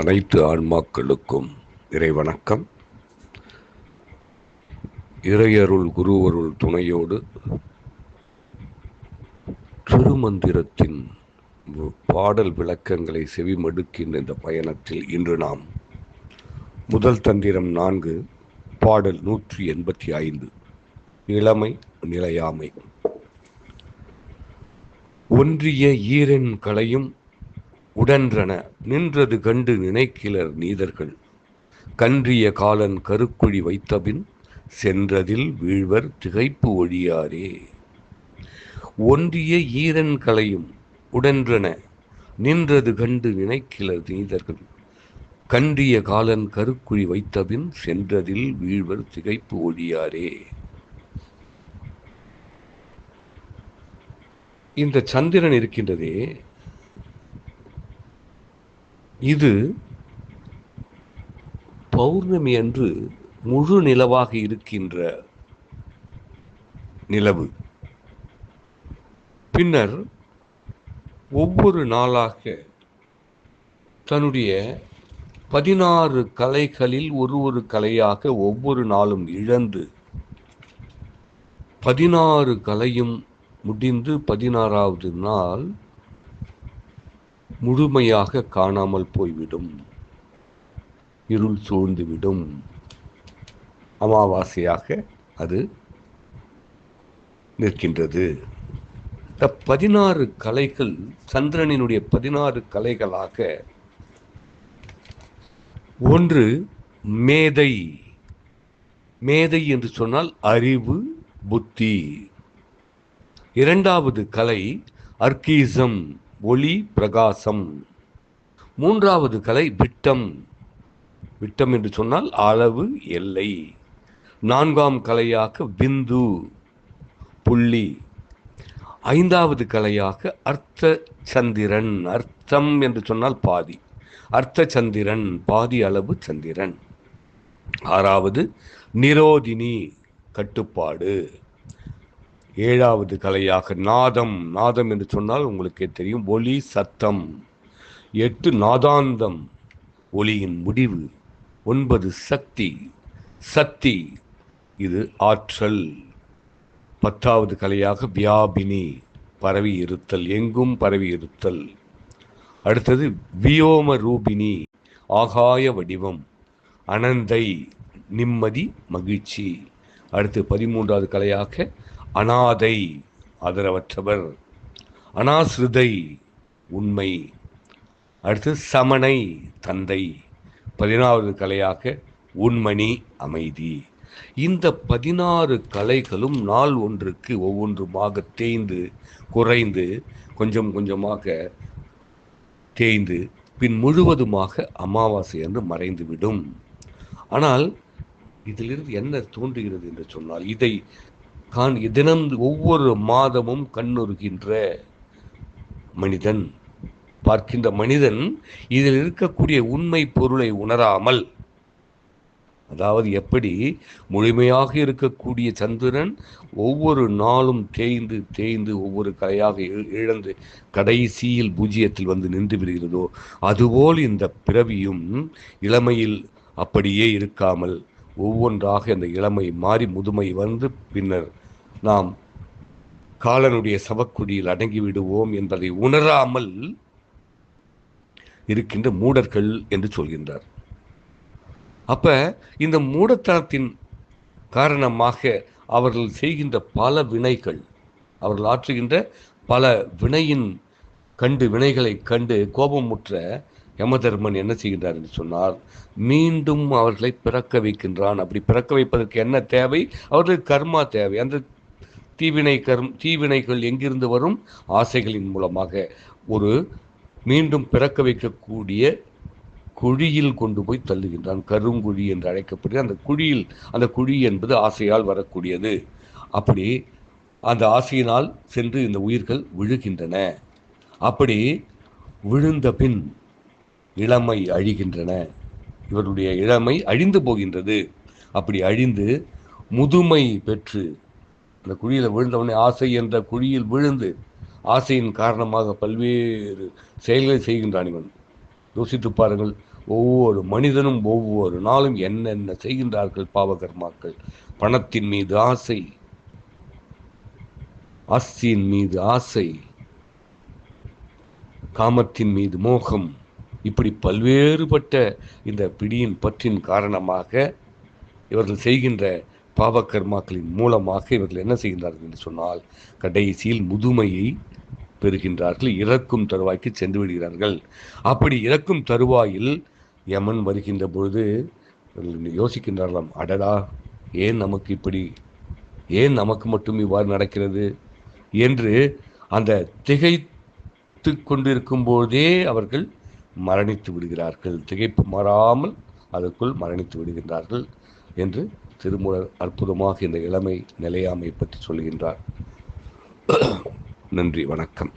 அனைத்து ஆன்மாக்களுக்கும் இறைவணக்கம். இறையருள் குருவருள் துணையோடு திருமந்திரத்தின் பாடல் விளக்கங்களை செவிமடுக்கின்ற இந்த பயணத்தில் இன்று நாம் முதல் தந்திரம் நான்கு பாடல் நூற்றி எண்பத்தி ஐந்து இளமை நிலையாமை. ஒன்றிய ஈரென் கலையும் உடன்றன. நின்றது கண்டு நினைக்கிலர் நீதர்கள். கன்றிய காலன் கருக்குழி வைத்தபின் சென்றதில் வீழ்வர் திகைப்பு ஒழியாரே. ஒன்றிய ஈரன் கலையும் உடன்றன. நின்றது கண்டு நினைக்கிலர் நீதர்கள். கன்றிய காலன் கருக்குழி வைத்தபின் சென்றதில் வீழ்வர் திகைப்பு ஒழியாரே. இந்த சந்திரன் இருக்கின்றதே இது பௌர்ணமி அன்று முழு நிலவாக இருக்கின்ற நிலவு. பின்னர் ஒவ்வொரு நாளாக தன்னுடைய பதினாறு கலைகளில் ஒரு ஒரு கலையாக ஒவ்வொரு நாளும் இழந்து பதினாறு கலையும் முடிந்து பதினாறாவது நாள் முழுமையாக காணாமல் போய்விடும். இருள் சூழ்ந்துவிடும். அமாவாசையாக அது நிற்கின்றது. இந்த பதினாறு கலைகள் சந்திரனினுடைய பதினாறு கலைகளாக ஒன்று மேதை. மேதை என்று சொன்னால் அறிவு புத்தி. இரண்டாவது கலை அர்க்கீசம் ஒளி பிரகாசம். மூன்றாவது கலை விட்டம். விட்டம் என்று சொன்னால் அளவு எல்லை. நான்காம் கலையாக விந்து புள்ளி. ஐந்தாவது கலையாக அர்த்த சந்திரன் அர்த்தம் என்று சொன்னால் பாதி. அர்த்த சந்திரன் பாதி அளவு சந்திரன். ஆறாவது நிரோதினி கட்டுப்பாடு. ஏழாவது கலையாக நாதம் நாதம் என்று சொன்னால் உங்களுக்கே தெரியும் ஒலி சத்தம். எட்டு நாதாந்தம் ஒளியின் முடிவு. ஒன்பது சக்தி. சக்தி இது ஆற்றல். பத்தாவது கலையாக வியாபினி பரவி இருத்தல். எங்கும் பரவி இருத்தல். அடுத்தது வியோம ரூபினி ஆகாய வடிவம். அனந்தை நிம்மதி மகிழ்ச்சி. அடுத்து பதிமூன்றாவது கலையாக அனாதை ஆதரவற்றவர். அனாசிருதை உண்மை. அடுத்து சமணை தந்தை. பதினாவது கலையாக உண்மணி அமைதி. இந்த பதினாறு கலைகளும் நாள் ஒன்றுக்கு ஒவ்வொன்றுமாக தேய்ந்து குறைந்து கொஞ்சம் கொஞ்சமாக தேய்ந்து பின் முழுவதுமாக அமாவாசை என்று மறைந்துவிடும். ஆனால் இதிலிருந்து என்ன தோன்றுகிறது என்று சொன்னால் இதை கான் தினம் ஒவ்வொரு மாதமும் கண்ணுறுகின்ற மனிதன். பார்க்கின்ற மனிதன் இதில் இருக்கக்கூடிய உண்மை பொருளை உணராமல் அதாவது எப்படி? முழுமையாக இருக்கக்கூடிய சந்திரன் ஒவ்வொரு நாளும் தேய்ந்து தேய்ந்து ஒவ்வொரு கலையாக இழந்து கடைசியில் பூஜ்ஜியத்தில் வந்து நின்று விடுகிறதோ அதுபோல் இந்த பிறவியும் இளமையில் அப்படியே இருக்காமல் ஒவ்வொன்றாக அந்த இளமை மாறி முதுமை வந்து பின்னர் நாம் காலனுடைய சவக்குடியில் அடங்கி விடுவோம் என்பதை உணராமல் இருக்கின்ற மூடர்கள் என்று சொல்கின்றார். அப்ப இந்த மூடத்தனத்தின் காரணமாக அவர்கள் செய்கின்ற பல வினைகள் அவர்கள் ஆற்றுகின்ற பல வினையின் கண்டு வினைகளை கண்டு கோபமுற்ற யமதர்மன் என்ன செய்கின்றார் என்று சொன்னார் மீண்டும் அவர்களை பிறக்க வைக்கின்றான். அப்படி பிறக்க வைப்பதற்கு என்ன தேவை? அவர்களுக்கு கர்மா தேவை. அந்த தீவினை கரும் தீவினைகள் எங்கிருந்து வரும்? ஆசைகளின் மூலமாக. ஒரு மீண்டும் பிறக்க வைக்கக்கூடிய குழியில் கொண்டு போய் தள்ளுகின்றான். கருங்குழி என்று அழைக்கப்படுகிற அந்த குழியில் அந்த குழி என்பது ஆசையால் வரக்கூடியது. அப்படி அந்த ஆசையினால் சென்று இந்த உயிர்கள் விழுகின்றன. அப்படி விழுந்த பின் இளமை அழிகின்றன. இவருடைய இளமை அழிந்து போகின்றது. அப்படி அழிந்து முதுமை பெற்று அந்த குழியில் விழுந்தவனே ஆசை என்ற குழியில் விழுந்து ஆசையின் காரணமாக பல்வேறு செயல்களை செய்கின்றான் இவன். யோசித்து பாருங்கள் ஒவ்வொரு மனிதனும் ஒவ்வொரு நாளும் என்னென்ன செய்கின்றார்கள் பாவகர்மாக்கள். பணத்தின் மீது ஆசை அஸ்தியின் மீது ஆசை காமத்தின் மீது மோகம். இப்படி பல்வேறுபட்ட இந்த பிடியின் பற்றின் காரணமாக இவர்கள் செய்கின்ற பாவக்கர்மாக்களின் மூலமாக இவர்கள் என்ன செய்கின்றார்கள் என்று சொன்னால் கடைசியில் முதுமையை பெறுகின்றார்கள் இறக்கும் தருவாய்க்கு சென்று விடுகிறார்கள். அப்படி இறக்கும் தருவாயில் யமன் வருகின்ற பொழுது யோசிக்கின்றார்களாம் அடடா ஏன் நமக்கு இப்படி ஏன் நமக்கு மட்டும் இவ்வாறு நடக்கிறது என்று அந்த திகைத்து கொண்டிருக்கும் போதே அவர்கள் மரணித்து விடுகிறார்கள். திகைப்பு மாறாமல் அதற்குள் மரணித்து விடுகின்றார்கள் என்று திருமூலர் அற்புதமாக இந்த இளமை நிலையாமை பற்றி சொல்கின்றார். நன்றி வணக்கம்.